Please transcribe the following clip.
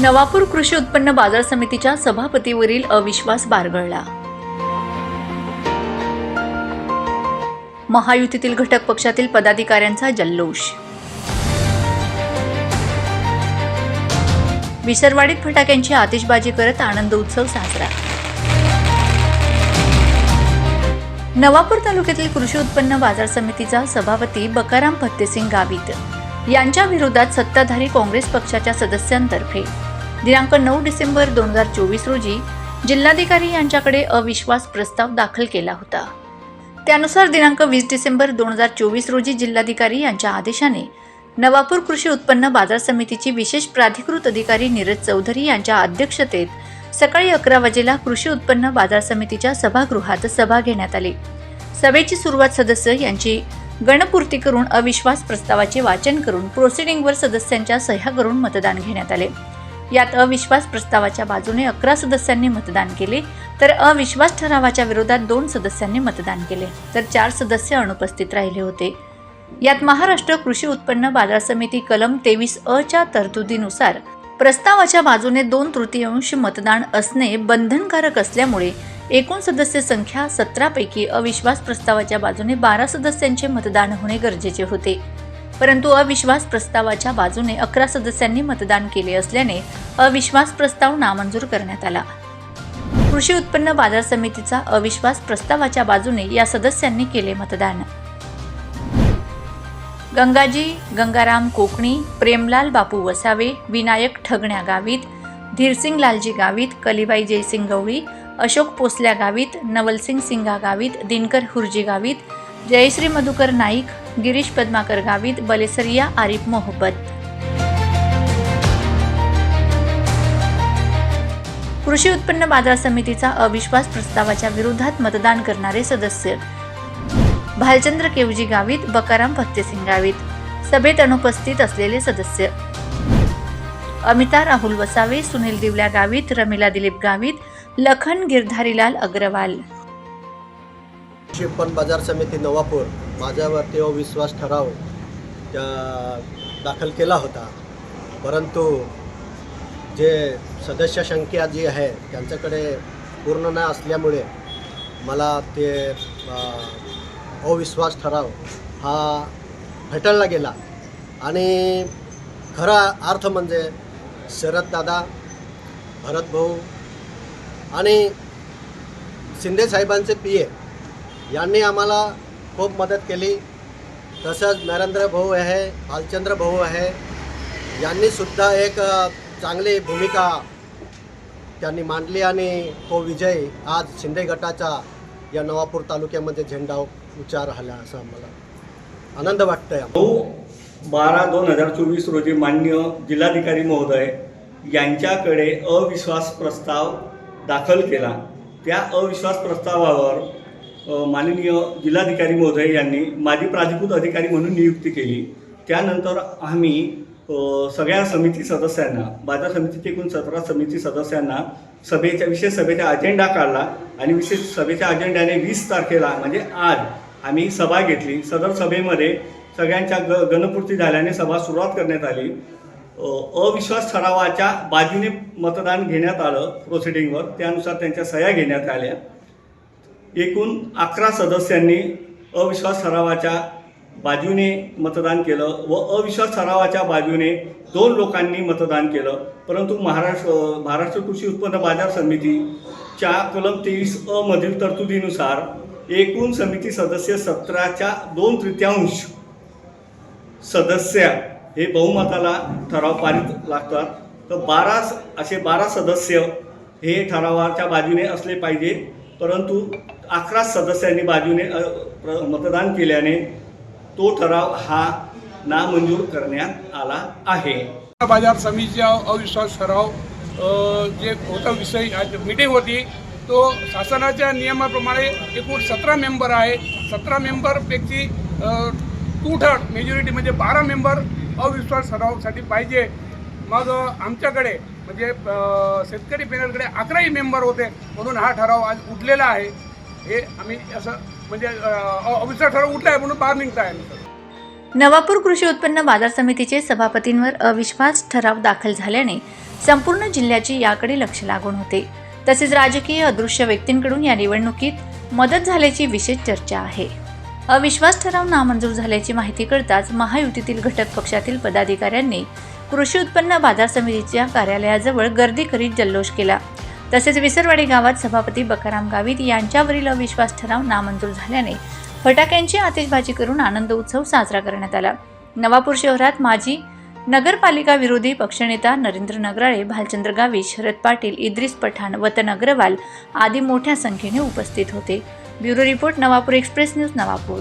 नवापूर कृषी उत्पन्न बाजार समितीच्या सभापतीवरील अविश्वास बारगळला. महायुतीतील घटक पक्षातील पदाधिकाऱ्यांचा जल्लोष. विसरवाडीत फटाक्यांची आतिषबाजी करत आनंद उत्सव साजरा. नवापूर तालुक्यातील कृषी उत्पन्न बाजार समितीचा सभापती बकाराम फत्तेसिंग गावित. यांच्या विरोधात सत्ताधारी काँग्रेस पक्षाच्या सदस्यांतर्फे दिनांक नऊ डिसेंबर दोन हजार चोवीस रोजी जिल्हाधिकारी यांच्याकडे अविश्वास प्रस्ताव दाखल केला होता. त्यानुसार दिनांक वीस डिसेंबर दोन हजार चोवीस रोजी जिल्हाधिकारी यांच्या आदेशाने नवापूर कृषी उत्पन्न बाजार समितीची विशेष प्राधिकृत अधिकारी नीरज चौधरी यांच्या अध्यक्षतेत सकाळी अकरा वाजेला कृषी उत्पन्न बाजार समितीच्या सभागृहात सभा घेण्यात आली. सभेची सुरुवात सदस्य यांची गणपूर्ती करून अविश्वास प्रस्तावाचे वाचन करून प्रोसिडिंगवर सदस्यांच्या सह्या करून मतदान घेण्यात आले. यात अविश्वास प्रस्तावाच्या बाजूने अकरा सदस्यांनी मतदान केले. तर अविश्वास ठरावाच्या विरोधात दोन सदस्यांनी मतदान केले. तर चार सदस्य अनुपस्थित राहिले होते. यात महाराष्ट्र कृषी उत्पन्न बाजार समिती कलम तेवीस अ च्या तरतुदीनुसार प्रस्तावाच्या बाजूने दोन तृतीयांश मतदान असणे बंधनकारक असल्यामुळे एकूण सदस्य संख्या सतरापैकी अविश्वास प्रस्तावाच्या बाजूने बारा सदस्यांचे मतदान होणे गरजेचे होते. परंतु अविश्वास प्रस्तावाच्या बाजूने अकरा सदस्यांनी मतदान केले असल्याने अविश्वास प्रस्ताव नामंजूर करण्यात आला. कृषी उत्पन्न बाजार समितीचा अविश्वास प्रस्तावाच्या बाजूने या सदस्यांनी केले मतदान. गंगाजी गंगाराम कोकणी प्रेमलाल बापू वसावे विनायक ठगण्या गावित धीरसिंग लालजी गावित कलिबाई जयसिंग गवळी अशोक पोसल्या गावित नवलसिंग सिंगा गावित दिनकर हुर्जी गावित जयश्री मधुकर नाईक गिरीश पद्माकर गावित बलेसरिया आरिफ मोहब्बत. कृषी उत्पन्न बाजार समितीचा अविश्वास प्रस्तावाच्या विरोधात मतदान करणारे सदस्य. भालचंद्र केवजी गावित बकाराम फत्तेसिंग गावित. सभेत अनुपस्थित असलेले सदस्य. अमिता राहुल वसावे सुनील दिवल्या गावित रमिला दिलीप गावित लखन गिरधारीलाल अग्रवाल. उत्पन्न बाजार समिती नवापूर माझ्यावरती अविश्वास ठराव दाखल केला होता. परंतु जे सदस्य संख्या जी आहे त्यांच्याकडे पूर्ण न असल्यामुळे मला ते अविश्वास ठराव हा भेटायला गेला. आणि खरा अर्थ म्हणजे शरददादा भरतभाऊ आणि शिंदे साहेबांचे पी ए यांनी आम्हाला खूप मदत केली. तसंच नरेंद्र भाऊ आहे भालचंद्र भाऊ आहे. यांनीसुद्धा एक चांगली भूमिका त्यांनी मांडली आणि तो विजय आज शिंदे गटाचा या नवापूर तालुक्यामध्ये झेंडा उच्चार राहिला असं आम्हाला आनंद वाटतंय भाऊ बारा दोन हजार चोवीस रोजी मान्य जिल्हाधिकारी महोदय यांच्याकडे अविश्वास प्रस्ताव दाखल केला. त्या अविश्वास प्रस्तावावर माननीय जिल्हाधिकारी महोदय यांनी माझी प्राधिकृत अधिकारी म्हणून नियुक्ती केली. त्यानंतर आम्ही सगळ्या समिती सदस्यांना बाजार समितीचे एकूण सतरा समिती सदस्यांना सभेच्या विशेष सभेचा अजेंडा काढला आणि विशेष सभेच्या अजेंड्याने वीस तारखेला म्हणजे आज आम्ही सभा घेतली. सदर सभेमध्ये सगळ्यांच्या ग गणपूर्ती झाल्याने सभा सुरुवात करण्यात आली. अविश्वास ठरावाच्या बाजूने मतदान घेण्यात आलं प्रोसिडिंगवर त्यानुसार त्यांच्या सह्या घेण्यात आल्या. एकूण अकरा सदस्यांनी अविश्वास ठरावाच्या बाजूने मतदान केलं व अविश्वास ठरावाच्या बाजूने दोन लोकांनी मतदान केलं. परंतु महाराष्ट्र महाराष्ट्र कृषी उत्पन्न बाजार समितीच्या कलम तेवीस अ मधील तरतुदीनुसार एकूण समिती सदस्य सतराच्या दोन तृतीयांश सदस्य हे बहुमताला ठराव पारित लागतात. तर बारा असे बारा सदस्य हे ठरावाच्या बाजूने असले पाहिजे परंतु अकरा सदस्यांनी बाजूने प्र- मतदान केल्याने तो ठराव हा नामंजूर करण्यात आला आहे. बाजार समितीचा अविश्वास ठराव जे होता विषय आज मीटिंग होती तो शासनाच्या नियमाप्रमाणे एकूण सतरा मेंबर आहे. सतरा मेंबरपैकी टू थर्ड मेजॉरिटी म्हणजे बारा मेंबर अविश्वास ठरावासाठी पाहिजे. मग आमच्याकडे म्हणजे शेतकरी पॅनलकडे अकराही मेंबर होते म्हणून हा ठराव आज उठलेला आहे. हे आम्ही असं म्हणजे अ, अविश्वास ठराव उठला आहे म्हणून बाहेर निघता आहे नवापूर कृषी उत्पन्न बाजार समितीचे सभापतींवर अविश्वास ठराव दाखल झाल्याने संपूर्ण जिल्ह्याची याकडे लक्ष लागून होते. तसेच राजकीय अदृश्य व्यक्तींकडून या निवडणुकीत मदत झाल्याची विशेष चर्चा आहे. अविश्वास ठराव नामंजूर झाल्याची माहिती कळताच महायुतीतील घटक पक्षातील पदाधिकाऱ्यांनी कृषी उत्पन्न बाजार समितीच्या कार्यालयाजवळ गर्दी करीत जल्लोष केला. तसेच विसरवाडी गावात सभापती बकाराम गावित यांच्यावरील अविश्वास ठराव नामंजूर झाल्याने फटाक्यांची आतिषबाजी करून आनंद उत्सव साजरा करण्यात आला. नवापूर शहरात माजी नगरपालिका विरोधी पक्षनेता नरेंद्र नगराळे भालचंद्र गावी शरद पाटील इद्रिस पठाण वतन अग्रवाल आदी मोठ्या संख्येने उपस्थित होते. Bureau report Navapur express news Navapur.